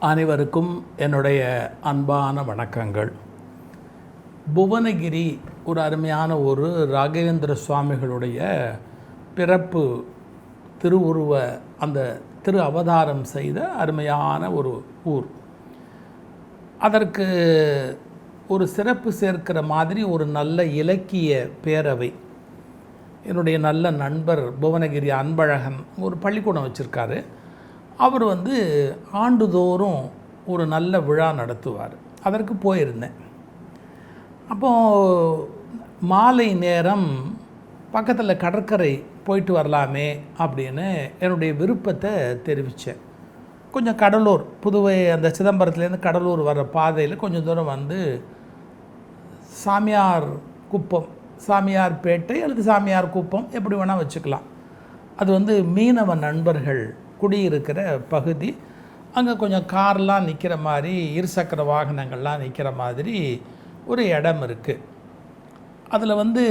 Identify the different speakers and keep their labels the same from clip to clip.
Speaker 1: அனைவருக்கும் என்னுடைய அன்பான வணக்கங்கள். புவனகிரி ஒரு அருமையான ஒரு ராகவேந்திர சுவாமிகளுடைய பிறப்பு திருவுருவ அந்த திரு அவதாரம் செய்த அருமையான ஒரு ஊர். அதற்கு ஒரு சிறப்பு சேர்க்கிற மாதிரி ஒரு நல்ல இலக்கிய பேரவை. என்னுடைய நல்ல நண்பர் புவனகிரி அன்பழகன் ஒரு பள்ளிக்கூடம் வச்சுருக்காரு. அவர் வந்து ஆண்டுதோறும் ஒரு நல்ல விழா நடத்துவார். அதற்கு போயிருந்தேன். அப்போது மாலை நேரம் பக்கத்தில் கடற்கரை போயிட்டு வரலாமே அப்படின்னு என்னுடைய விருப்பத்தை தெரிவித்தேன் கொஞ்சம் கடலூர் புதுவை அந்த சிதம்பரத்துலேருந்து கடலூர் வர பாதையில் கொஞ்சம் தூரம் வந்து சாமியார் குப்பம் சாமியார் பேட்டை அல்லது சாமியார் குப்பம் எப்படி வேணால் வச்சுக்கலாம். அது வந்து மீனவ நண்பர்கள் குடியிருக்கிற பகுதி அங்கே கொஞ்சம் கார்லாம் நிற்கிற மாதிரி இருசக்கர வாகனங்கள்லாம் நிற்கிற மாதிரி ஒரு இடம் இருக்குது அதில் வந்து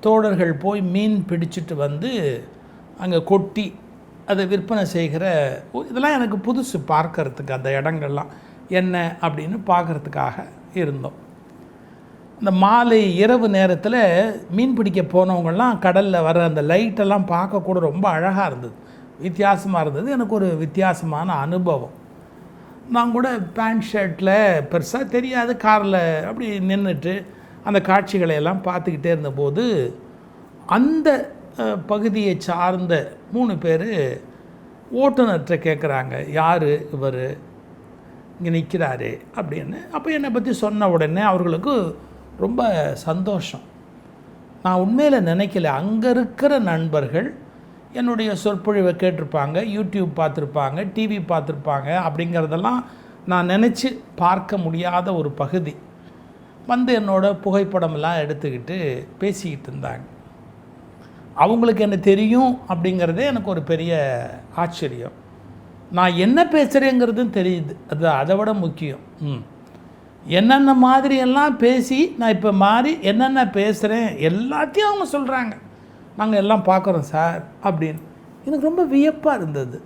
Speaker 1: தோழர்கள் போய் மீன் பிடிச்சிட்டு வந்து அங்கே கொட்டி அதை விற்பனை செய்கிற இதெல்லாம் எனக்கு புதுசு பார்க்கறதுக்கு அந்த இடங்கள்லாம் என்ன அப்படின்னு பார்க்கறதுக்காக இருந்தோம். இந்த மாலை இரவு நேரத்தில் மீன் பிடிக்க போனவங்கள்லாம் கடலில் வர அந்த லைட்டெல்லாம் பார்க்கக்கூட ரொம்ப அழகாக இருந்தது. வித்தியாசமாக இருந்தது. எனக்கு ஒரு வித்தியாசமான அனுபவம். நான் கூட பேண்ட் ஷர்ட்டில் பெருசாக தெரியாது காரில் அப்படி நின்றுட்டு அந்த காட்சிகளை எல்லாம் பார்த்துக்கிட்டே இருந்தபோது அந்த பகுதியை சார்ந்த மூணு பேர் ஓட்டுநர்கிட்ட கேட்குறாங்க யார் இவர்? இங்கே நிற்கிறாரு அப்படின்னு. அப்போ என்னை பற்றி சொன்ன உடனே அவர்களுக்கு ரொம்ப சந்தோஷம். நான் உண்மையில் நினைக்கல. அங்கே இருக்கிற நண்பர்கள் என்னுடைய சொற்பொழிவை கேட்டிருப்பாங்க யூடியூப் பார்த்துருப்பாங்க டிவி பார்த்துருப்பாங்க அப்படிங்கிறதெல்லாம் நான் நினச்சி பார்க்க முடியாத ஒரு பகுதி. வந்து என்னோடய புகைப்படமெல்லாம் எடுத்துக்கிட்டு பேசிக்கிட்டு இருந்தாங்க. அவங்களுக்கு என்ன தெரியும் அப்படிங்கிறதே எனக்கு ஒரு பெரிய ஆச்சரியம். நான் என்ன பேசுகிறேங்கிறதும் தெரியுது. அது அதை விட முக்கியம். ம். என்னென்ன மாதிரியெல்லாம் பேசி நான் இப்போ மாறி என்னென்ன பேசுகிறேன் எல்லாத்தையும் அவங்க சொல்கிறாங்க நாங்கள் எல்லாம் பார்க்குறோம் சார் அப்படின்னு. எனக்கு ரொம்ப வியப்பாக இருந்தது.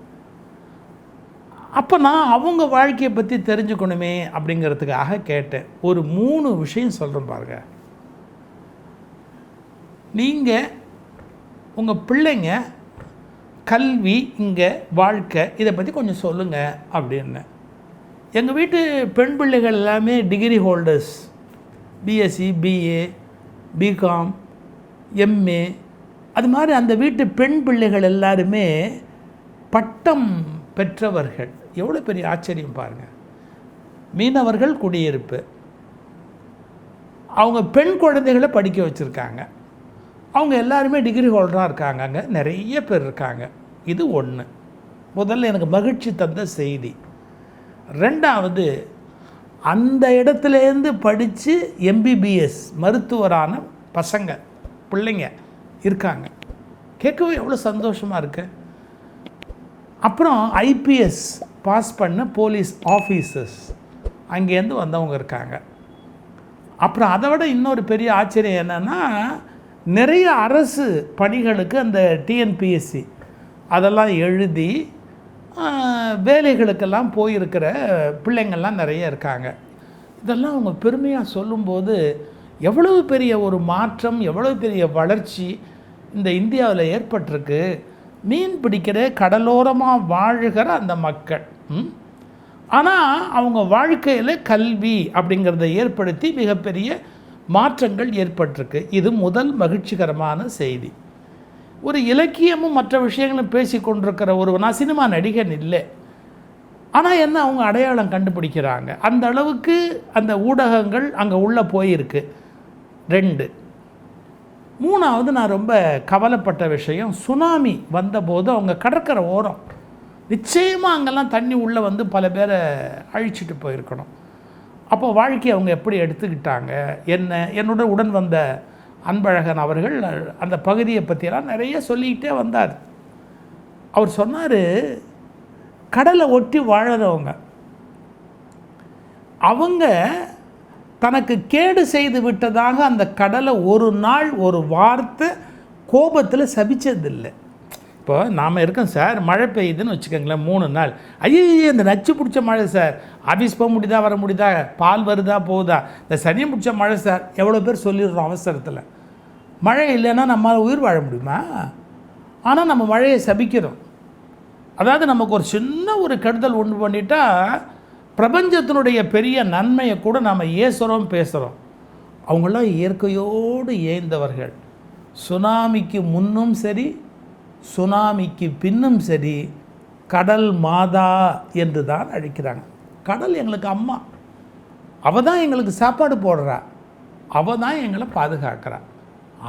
Speaker 1: அப்போ நான் அவங்க வாழ்க்கையை பற்றி தெரிஞ்சுக்கணுமே அப்படிங்கிறதுக்காக கேட்டேன். ஒரு மூணு விஷயம் சொல்கிறேன் பாருங்க. நீங்கள் உங்கள் பிள்ளைங்க கல்வி இங்கே வாழ்க்கை இதை பற்றி கொஞ்சம் சொல்லுங்கள் அப்படின்னு. எங்கள் வீட்டு பெண் பிள்ளைகள் எல்லாமே degree holders BSc BA BCom MA அது மாதிரி அந்த வீட்டு பெண் பிள்ளைகள் எல்லாருமே பட்டம் பெற்றவர்கள். எவ்வளோ பெரிய ஆச்சரியம் பாருங்கள் மீனவர்கள் குடியிருப்பு. அவங்க பெண் குழந்தைகளை படிக்க வச்சுருக்காங்க. அவங்க எல்லாருமே டிகிரி ஹோல்டராக இருக்காங்க அங்கே நிறைய பேர் இருக்காங்க. இது ஒன்று முதல்ல எனக்கு மகிழ்ச்சி தந்த செய்தி. ரெண்டாவது அந்த இடத்துலேருந்து படித்து எம்பிபிஎஸ் மருத்துவரான பசங்க பிள்ளைங்க. இருக்காங்க. கேட்கவே எவ்வளோ சந்தோஷமாக இருக்கு. அப்புறம் ஐபிஎஸ் பாஸ் பண்ண போலீஸ் ஆஃபீஸர்ஸ் அங்கேருந்து வந்தவங்க இருக்காங்க. அப்புறம் அதை விட இன்னொரு பெரிய ஆச்சரியம் என்னென்னா நிறைய அரசு பணிகளுக்கு அந்த டிஎன்பிஎஸ்சி அதெல்லாம் எழுதி வேலைகளுக்கெல்லாம் போயிருக்கிற பிள்ளைங்கள்லாம் நிறைய இருக்காங்க. இதெல்லாம் அவங்க பெருமையாக சொல்லும்போது எவ்வளவு பெரிய ஒரு மாற்றம் எவ்வளவு பெரிய வளர்ச்சி இந்த இந்தியாவில் ஏற்பட்டிருக்கு மீன் பிடிக்கிற கடலோரமாக வாழுகிற அந்த மக்கள் ம்? ஆனால் அவங்க வாழ்க்கையில் கல்வி அப்படிங்கிறத ஏற்படுத்தி மிகப்பெரிய மாற்றங்கள் ஏற்பட்டிருக்கு. இது முதல் மகிழ்ச்சிகரமான செய்தி. ஒரு இலக்கியமும் மற்ற விஷயங்களும் பேசி கொண்டிருக்கிற ஒரு நான் சினிமா நடிகன் இல்லை. ஆனால் என்ன அவங்க அடையாளம் கண்டுபிடிக்கிறாங்க? அந்த அளவுக்கு அந்த ஊடகங்கள் அங்கே உள்ளே போயிருக்கு. ரெண்டு மூணாவது நான் ரொம்ப கவலைப்பட்ட விஷயம் சுனாமி வந்தபோது அவங்க கடற்கரை ஓரம். நிச்சயமாக அங்கெல்லாம் தண்ணி உள்ளே வந்து பல பேரை அழிச்சிட்டு போயிருக்கணும். அப்போ வாழ்க்கையை அவங்க எப்படி எடுத்துக்கிட்டாங்க? என்ன? என்னோட உடன் வந்த அன்பழகன் அவர்கள் அந்த பகுதியை பற்றியெல்லாம் நிறைய சொல்லிக்கிட்டே வந்தார். அவர் சொன்னார் கடலை ஒட்டி வாழறவங்க அவங்க தனக்கு கேடு செய்து விட்டதாக அந்த கடலை ஒரு நாள் ஒரு வார்த்தை கோபத்தில் சபிச்சதில்லை. இப்போ நாம் இருக்கோம் சார் மழை பெய்யுதுன்னு வச்சுக்கோங்களேன் மூணு நாள். ஐயோ இந்த நச்சு பிடிச்ச மழை சார். ஆஃபீஸ் போக முடியுதா வர முடியுதா? பால் வருதா போகுதா? இந்த சனியை பிடிச்ச மழை சார். எவ்வளோ பேர் சொல்லிடுறோம் அவசரத்தில். மழை இல்லைன்னா நம்மளால் உயிர் வாழ முடியுமா? ஆனால் நம்ம மழையை சபிக்கிறோம். அதாவது நமக்கு ஒரு சின்ன ஒரு கெடுதல் ஒன்று பண்ணிட்டா பிரபஞ்சத்தினுடைய பெரிய நன்மையை கூட நாம் ஏசுகிறோம் பேசுகிறோம் அவங்களாம் இயற்கையோடு ஏய்ந்தவர்கள் சுனாமிக்கு முன்னும் சரி சுனாமிக்கு பின்னும் சரி கடல் மாதா என்று தான் அழைக்கிறாங்க. கடல் எங்களுக்கு அம்மா. அவள் தான் எங்களுக்கு சாப்பாடு போடுறா. அவள் தான் எங்களை பாதுகாக்கிறா.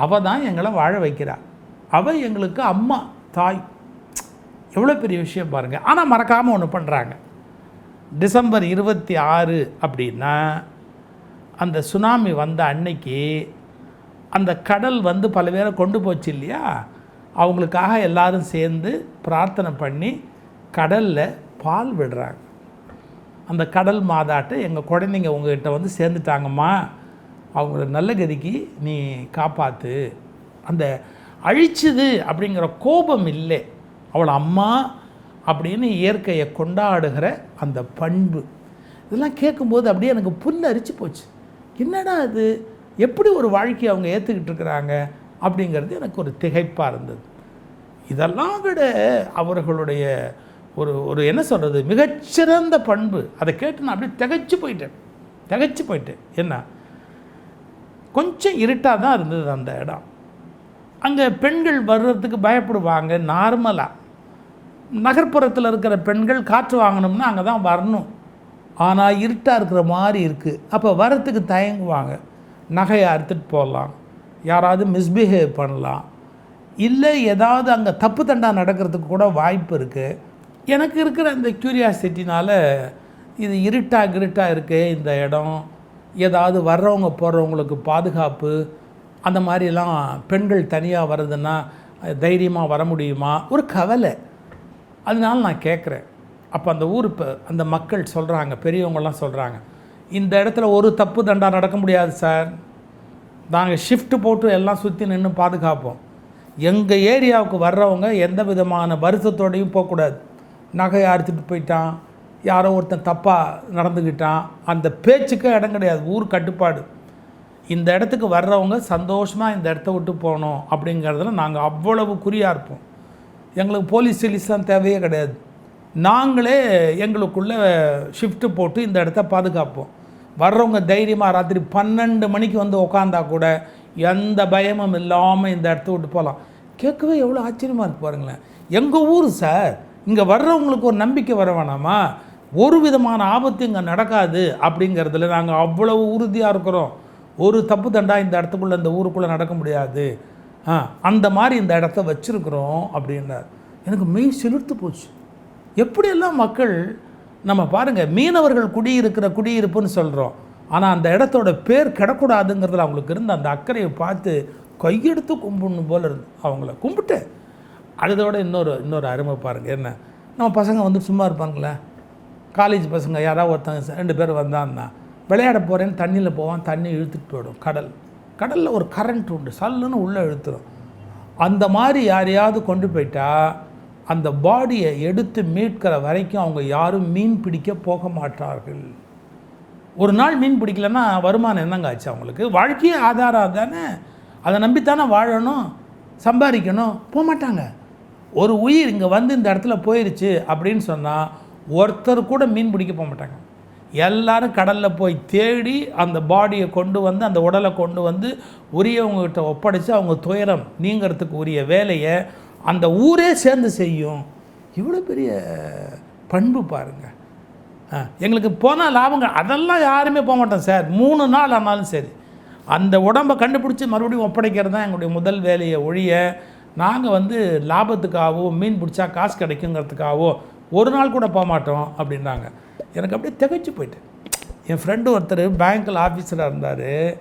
Speaker 1: அவள் தான் எங்களை வாழ வைக்கிறா. அவள் எங்களுக்கு அம்மா தாய். எவ்வளோ பெரிய விஷயம் பாருங்கள் ஆனால் மறக்காமல் ஒன்று பண்ணுறாங்க டிசம்பர் இருபத்தி ஆறு அப்படின்னா அந்த சுனாமி வந்த அன்னைக்கு அந்த கடல் வந்து பல பேரை கொண்டு போச்சு இல்லையா? அவங்களுக்காக எல்லாரும் சேர்ந்து பிரார்த்தனை பண்ணி கடலில் பால் விடுறாங்க. அந்த கடல் மாதாட்டை எங்கள் குழந்தைங்க உங்ககிட்ட வந்து சேர்ந்துட்டாங்கம்மா. அவங்கள நல்ல கதிக்கு நீ காப்பாற்று அந்த அழிச்சுது அப்படிங்கிற கோபம் இல்லை. அவளை அம்மா அப்படின்னு இயற்கையை கொண்டாடுகிற அந்த பண்பு. இதெல்லாம் கேட்கும்போது அப்படியே எனக்கு புல் அரிச்சு போச்சு. என்னடா அது எப்படி ஒரு வாழ்க்கையை அவங்க ஏற்றுக்கிட்டு இருக்கிறாங்க? அப்படிங்கிறது எனக்கு ஒரு திகைப்பாக இருந்தது. இதெல்லாம் விட அவர்களுடைய ஒரு ஒரு என்ன சொல்கிறது மிகச்சிறந்த பண்பு. அதை கேட்டு நான் அப்படியே திகைச்சு போயிட்டேன். திகைச்சு போயிட்டேன். என்ன? கொஞ்சம் இருட்டாக தான் இருந்தது அந்த இடம். அங்கே பெண்கள் வர்றதுக்கு பயப்படுவாங்க நார்மலாக நகர்ப்புறத்தில் இருக்கிற பெண்கள் காற்று வாங்கணும்னா அங்கே தான் வரணும். ஆனால் இருட்டாக இருக்கிற மாதிரி இருக்குது அப்போ வரத்துக்கு தயங்குவாங்க. நகையை அறுத்துட்டு போடலாம் யாராவது மிஸ்பிஹேவ் பண்ணலாம். இல்லை ஏதாவது அங்கே தப்பு தண்டா நடக்கிறதுக்கு கூட வாய்ப்பு இருக்குது எனக்கு இருக்கிற அந்த க்யூரியாசிட்டினால் இது இருட்டாக கிருட்டாக இருக்குது இந்த இடம். ஏதாவது வர்றவங்க போகிறவங்களுக்கு பாதுகாப்பு. அந்த மாதிரிலாம் பெண்கள் தனியாக வர்றதுன்னா தைரியமாக வர முடியுமா? ஒரு கவலை. அதனால நான் கேட்குறேன் அப்போ அந்த ஊர் இப்போ அந்த மக்கள் சொல்கிறாங்க பெரியவங்கள்லாம் சொல்கிறாங்க இந்த இடத்துல ஒரு தப்பு தண்டா நடக்க முடியாது சார். நாங்கள் ஷிஃப்ட் போட்டு எல்லாம் சுற்றி நின்று பாதுகாப்போம். எங்கள் ஏரியாவுக்கு வர்றவங்க எந்த விதமான வருத்தத்தோடையும் போகக்கூடாது நகையை அறுத்துட்டு போயிட்டான் யாரோ ஒருத்தன் தப்பாக நடந்துக்கிட்டான் அந்த பேச்சுக்கே இடம் கிடையாது ஊர் கட்டுப்பாடு. இந்த இடத்துக்கு வர்றவங்க சந்தோஷமாக இந்த இடத்த விட்டு போகணும் அப்படிங்கிறதுல நாங்கள் அவ்வளவு குறியாக இருப்போம். எங்களுக்கு போலீஸ் சிலிஸ்லாம் தேவையே கிடையாது. நாங்களே எங்களுக்குள்ளே ஷிஃப்ட்டு போட்டு இந்த இடத்த பாதுகாப்போம். வர்றவங்க தைரியமாக ராத்திரி பன்னெண்டு மணிக்கு வந்து உக்காந்தா கூட எந்த பயமும் இல்லாமல் இந்த இடத்த விட்டு போகலாம். கேட்கவே எவ்வளோ ஆச்சரியமாக இருக்கு பாருங்களேன். எங்கள் ஊர் சார் இங்கே வர்றவங்களுக்கு ஒரு நம்பிக்கை வர வேணாமா? ஒரு விதமான ஆபத்து இங்கே நடக்காது அப்படிங்கிறதுல நாங்கள் அவ்வளவு உறுதியாக இருக்கிறோம். ஒரு தப்பு தண்டா இந்த இடத்துக்குள்ளே இந்த ஊருக்குள்ளே நடக்க முடியாது. அந்த மாதிரி இந்த இடத்த வச்சுருக்குறோம் அப்படின்னார். எனக்கு மெய் செலுத்து போச்சு. எப்படியெல்லாம் மக்கள் நம்ம பாருங்கள் மீனவர்கள் குடியிருக்கிற குடியிருப்புன்னு சொல்கிறோம் ஆனால் அந்த இடத்தோட பேர் கிடக்கூடாதுங்கிறதுல அவங்களுக்கு இருந்த அந்த அக்கறையை பார்த்து கையெடுத்து கும்பிடணும் போல இருந்து அவங்கள கும்பிட்டு. அதோட இன்னொரு இன்னொரு அருமை பாருங்கள் என்ன? நம்ம பசங்க வந்து சும்மா இருப்பாங்களே? காலேஜ் பசங்க யாராவது ஒருத்தங்க ரெண்டு பேர் வந்தான்னா விளையாட போகிறேன்னு தண்ணியில் போவான் தண்ணி இழுத்துட்டு போயிடும் கடல். கடலில் ஒரு கரண்ட் உண்டு. சல்லுன்னு உள்ளே இழுத்துரும். அந்த மாதிரி யாரையாவது கொண்டு போயிட்டால் அந்த பாடியை எடுத்து மீட்கிற வரைக்கும் அவங்க யாரும் மீன் பிடிக்க போக மாட்டார்கள். ஒரு நாள் மீன் பிடிக்கலன்னா வருமானம் என்னங்க ஆச்சு அவங்களுக்கு? வாழ்க்கையே ஆதாரம் தானே? அதை நம்பித்தானே வாழணும் சம்பாதிக்கணும் போக மாட்டாங்க. ஒரு உயிர் இங்கே வந்து இந்த இடத்துல போயிருச்சு அப்படின்னு சொன்னால் ஒருத்தர் கூட மீன் பிடிக்க போக மாட்டாங்க. எல்லாரும் கடலில் போய் தேடி அந்த பாடியை கொண்டு வந்து அந்த உடலை கொண்டு வந்து உரியவங்ககிட்ட ஒப்படைச்சு அவங்க துயரம் நீங்கிறதுக்கு உரிய வேலையை அந்த ஊரே சேர்ந்து செய்யும். இவ்வளோ பெரிய பண்பு பாருங்கள் எங்களுக்கு போனால் லாபங்க. அதெல்லாம் யாருமே போக மாட்டோம் சார். மூணு நாள் ஆனாலும் சரி. அந்த உடம்பை கண்டுபிடிச்சி மறுபடியும் ஒப்படைக்கிறது தான் எங்களுடைய முதல் வேலையை ஒழிய நாங்கள் வந்து லாபத்துக்காகவோ மீன் பிடிச்சா காசு கிடைக்குங்கிறதுக்காகவோ ஒரு நாள் கூட போக மாட்டோம் அப்படின்றாங்க எனக்கு அப்படியே திகைச்சு போயிட்டேன் என் ஃப்ரெண்டு ஒருத்தர் பேங்க்கில் ஆஃபீஸராக இருந்தார்.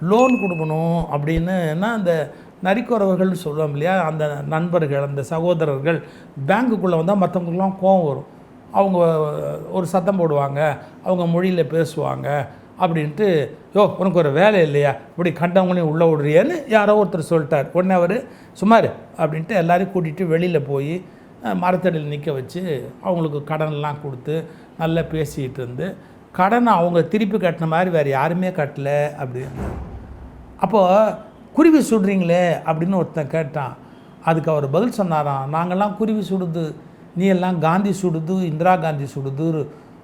Speaker 1: லோன் கொடுக்கணும் அப்படின்னுனா அந்த நரிக்குறவர்கள் சொல்லுவோம் இல்லையா? அந்த நண்பர்கள் அந்த சகோதரர்கள் பேங்க்குள்ளே வந்தால் மற்றவங்களுக்குலாம் கோவம் வரும். அவங்க ஒரு சத்தம் போடுவாங்க. அவங்க மொழியில் பேசுவாங்க. அப்படின்ட்டு யோ உனக்கு ஒரு வேலை இல்லையா? இப்படி கண்டவங்களையும் உள்ளே விடுறியேன்னு யாரோ ஒருத்தர் சொல்லிட்டார். உடனே அவர் சுமார் அப்படின்ட்டு எல்லோரையும் கூட்டிகிட்டு வெளியில் போய் மரத்தடியில் நிற்க வச்சு அவங்களுக்கு கடன்லாம் கொடுத்து நல்லா பேசிகிட்டு இருந்து கடனை அவங்க திருப்பி கட்டின மாதிரி வேறு யாருமே கட்டலை அப்படின்னு. அப்போது குருவி சுடுறீங்களே அப்படின்னு ஒருத்தன் கேட்டான். அதுக்கு அவர் பதில் சொன்னாராம் நாங்கள்லாம் குருவி சுடுது நீ எல்லாம் காந்தி சுடுது இந்திரா காந்தி சுடுது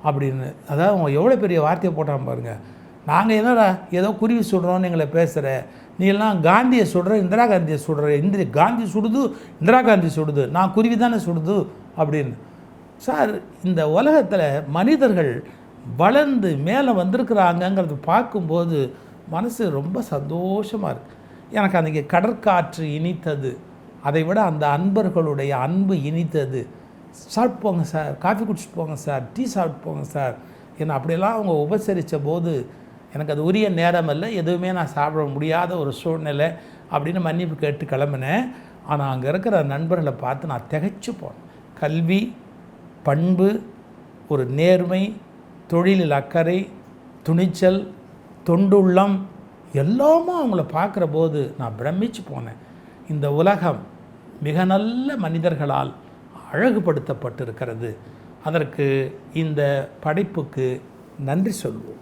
Speaker 1: அப்படின்னு. அதாவது அவங்க எவ்வளோ பெரிய வார்த்தையை போட்டான் பாருங்கள் நாங்கள் என்னடா ஏதோ குருவி சுடுறோம்னு எங்களை பேசுகிற நீ எல்லாம் காந்தியை சுடுற இந்திரா காந்தியை சுடுற இந்திர காந்தி சுடுது இந்திரா காந்தி சுடுது நான் குருவி தானே சுடுது அப்படின்னு. சார் இந்த உலகத்தில் மனிதர்கள் வளர்ந்து மேலே வந்திருக்கிறாங்கங்கிறது பார்க்கும்போது மனசு ரொம்ப சந்தோஷமாக இருக்குது எனக்கு அன்றைக்கி கடற்காற்று இனித்தது. அதை விட அந்த அன்பர்களுடைய அன்பு இனித்தது. சாப்பிட்டு போங்க சார் காஃபி குடிச்சிட்டு போங்க சார் டீ சாப்பிட்டு போங்க சார். என்னை அப்படியெல்லாம் அவங்க உபசரித்த போது எனக்கு அது உரிய நேரம் இல்லை எதுவுமே நான் சாப்பிட முடியாத ஒரு சூழ்நிலை அப்படின்னு மன்னிப்பு கேட்டு கிளம்புனேன். ஆனால் அங்கே இருக்கிற நண்பர்களை பார்த்து நான் திகைச்சு போனேன். கல்வி பண்பு ஒரு நேர்மை தொழிலில் அக்கறை துணிச்சல் தொண்டுள்ளம் எல்லாமும் அவங்கள பார்க்குற போது நான் பிரமிச்சு போனேன். இந்த உலகம் மிக நல்ல மனிதர்களால் அழகுபடுத்தப்பட்டிருக்கிறது. அதற்கு இந்த படைப்புக்கு நன்றி சொல்வோம்.